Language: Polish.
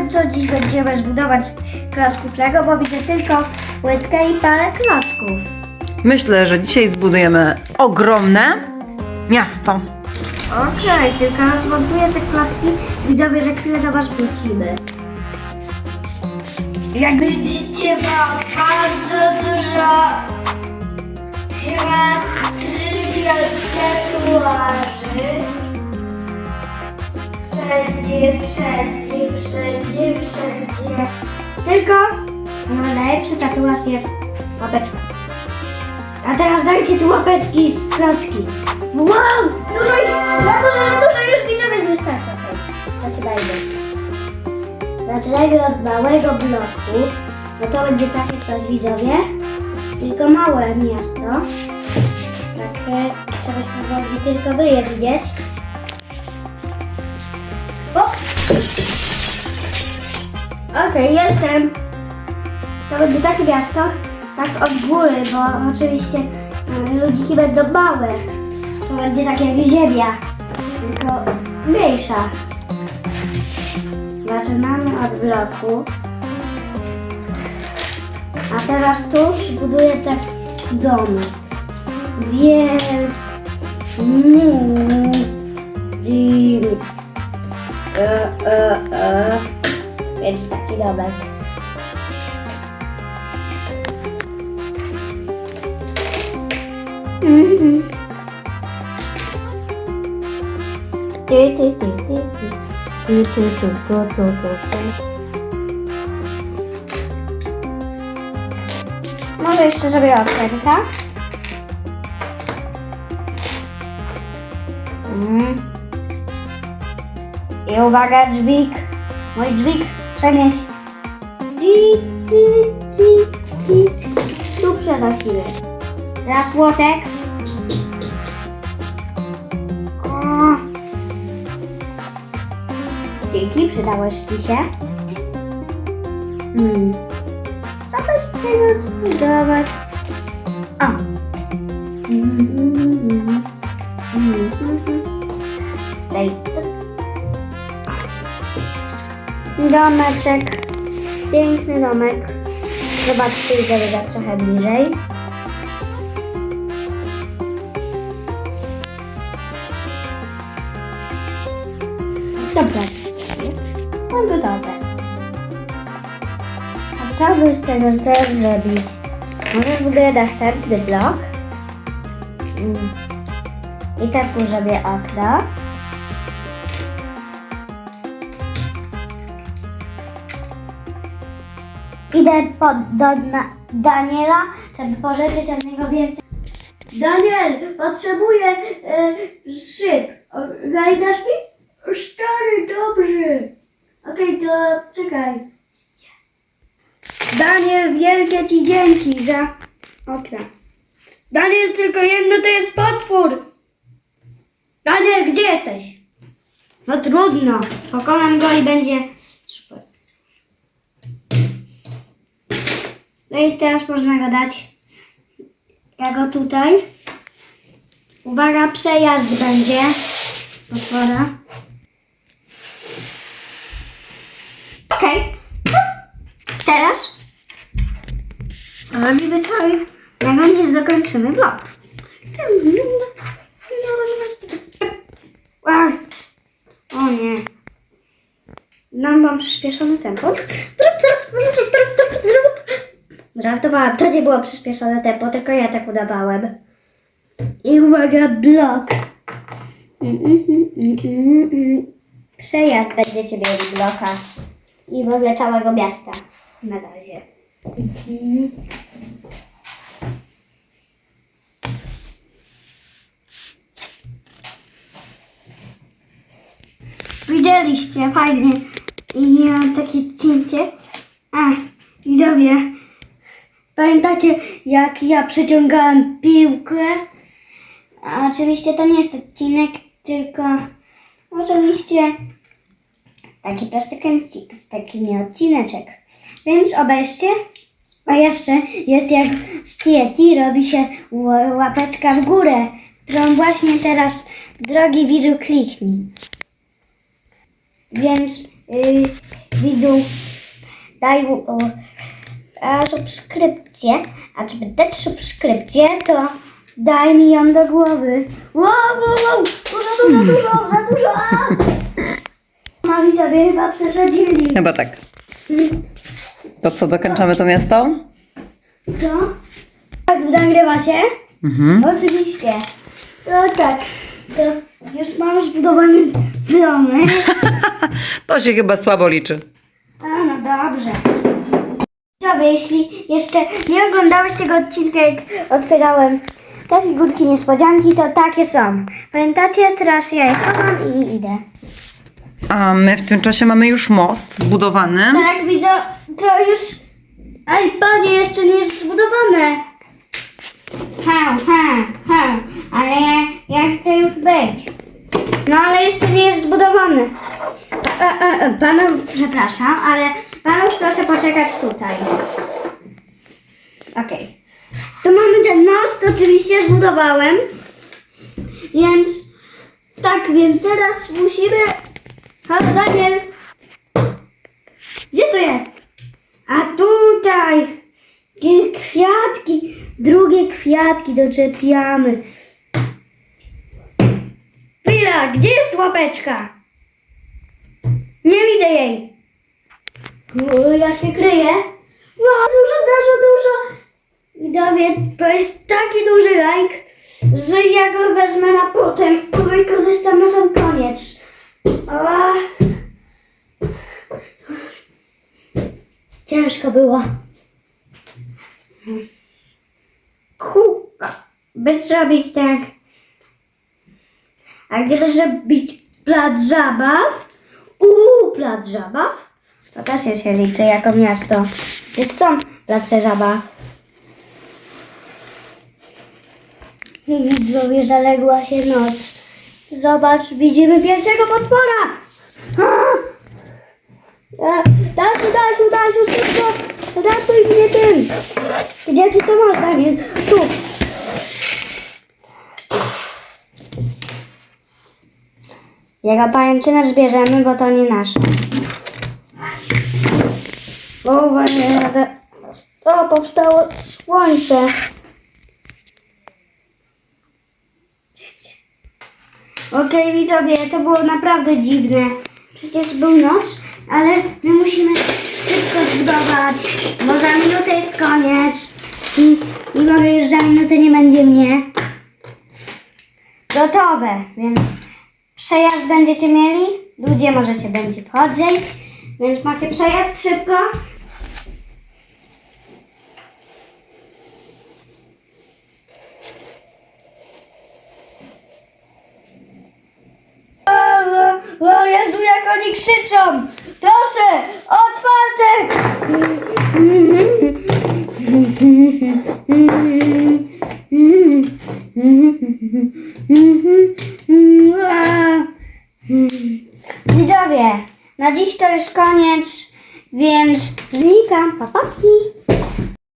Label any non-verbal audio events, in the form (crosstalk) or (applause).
wiem, co dziś będziemy zbudować klocków Lego, bo widzę tylko łydkę i parę klocków. Myślę, że dzisiaj zbudujemy ogromne miasto. Okej, tylko rozmontuję te klocki. Widzowie, za chwilę do was wrócimy. Jak widzicie, mam bardzo dużo chyba tatuaży. Wszędzie, wszędzie, wszędzie, wszędzie. Tylko no, najlepszy tatuaż jest łapeczka. A teraz dajcie tu łapeczki, kloczki. Wow! Dużo za dużo, za dużo, już widzowie wystarczy. Okej, zaczynajmy. Zaczynajmy od małego bloku. No to będzie takie coś, widzowie. Tylko małe miasto. Takie, co byśmy mogli tylko wy je widzieć. Okej, jestem. To będzie takie miasto, tak od góry, bo oczywiście ludziki będą małe. To będzie tak jak ziemia, tylko mniejsza. Zaczynamy od bloku. A teraz tu zbuduję tak dom. Wielki. Mudzi. E, e, e. Więc taki domek. Mhm. Ty, ty, ty, ty, ty. Ty, ty, ty, tu, tu, tu, tu. Może jeszcze zrobię okienka. Mm. I uwaga, dźwig. Mój dźwig przenieś. Tu przenosimy. Teraz łotek. Dzięki, przydałeś mi się. Hmm. Co tego zbudować? O. Tutaj. Domeczek. Piękny domek. Zobaczcie, idę go trochę bliżej. Dobra, mam gotowe. A co by z tego teraz zrobić? Może zbuduję następny blok. Mm. I też mu zrobię okno. Idę pod, do Daniela, żeby pożyczyć od niego więcej. Daniel, potrzebuję e, szyb. Gajdasz mi? Stary, dobrze. Okej, to czekaj. Daniel, wielkie ci dzięki za okna. Daniel, tylko jedno to jest potwór. Daniel, gdzie jesteś? No trudno. Pokonam go i będzie super. No i teraz można go dać. Ja go tutaj. Uwaga, przejazd będzie. Otwora. Okej. Teraz robimy cały. Na koniec dokończymy blok. O nie. Nam mam przyspieszone tempo. Żartowałam, to nie było przyspieszone tempo, tylko ja tak udawałem. I uwaga, blok. Przejazd będziecie mieli bloka. I w ogóle całego miasta. Na razie. Widzieliście, fajnie. I ja mam takie cięcie. A, widzowie, pamiętacie jak ja przeciągałem piłkę? Oczywiście to nie jest odcinek, tylko oczywiście taki prosty kręcik, taki nie odcineczek. Więc obejrzcie. A jeszcze jest jak z Tieti robi się łapeczka w górę, którą właśnie teraz, drogi widzu, kliknij. Więc yy, widzów, daj o, a subskrypcję, a żeby dać subskrypcję, to daj mi ją do głowy. Wow, wow, wow, dużo, dużo, dużo, za dużo. a! No widzowie chyba przesadzili. Chyba tak. To co, dokończamy to miasto? Co? Tak, nagrywa się? Mhm. Oczywiście. To tak, to już mam zbudowany domek. (laughs) To się chyba słabo liczy. A, no dobrze. Jeśli jeszcze nie oglądałeś tego odcinka, jak otwierałem te figurki niespodzianki, to takie są. Pamiętacie? Teraz ja je chowam i idę. A my w tym czasie mamy już most zbudowany. Tak, widzę, to już... Aj, panie, jeszcze nie jest zbudowane. Ha, ha, ha, ale jak to już być? No, ale jeszcze nie jest zbudowany. E, e, e, panów, przepraszam, ale panów proszę poczekać tutaj. Okej. Tu mamy ten most, oczywiście zbudowałem. Więc, tak, więc teraz musimy... Halo, Daniel. Gdzie to jest? A tutaj! Kwiatki! Drugie kwiatki doczepiamy. Chwila, gdzie jest łapeczka? Nie widzę jej. O, ja się kryję. Wow, dużo, dużo, dużo. Widzowie, to jest taki duży lajk, że ja go wezmę na potem. Wykorzystam na sam koniec. O. Ciężko było. Kupa. By zrobić tak. A gdy zrobić plac zabaw, uuu, plac zabaw, to też się liczę jako miasto. Gdzie są place zabaw? Widzowie, zaległa się noc. Zobacz, widzimy pierwszego potwora. Dasiu, Dasiu, Dasiu, szybko! Ratuj mnie tym! Gdzie ty to masz, Daniel? Tu! Jego pajęczynę zbierzemy, bo to nie nasze. O, właśnie, o, powstało słońce. Okej, widzowie, to było naprawdę dziwne. Przecież był noc, ale my musimy szybko zbudować, bo za minutę jest koniec. I, i może już za minutę nie będzie mnie. Gotowe, więc przejazd będziecie mieli. Ludzie możecie będzie wchodzić, więc macie przejazd szybko. O, o Jezu, krzyczą! Proszę, otwarte! Widzowie, na dziś to już koniec, więc znikam. Papatki!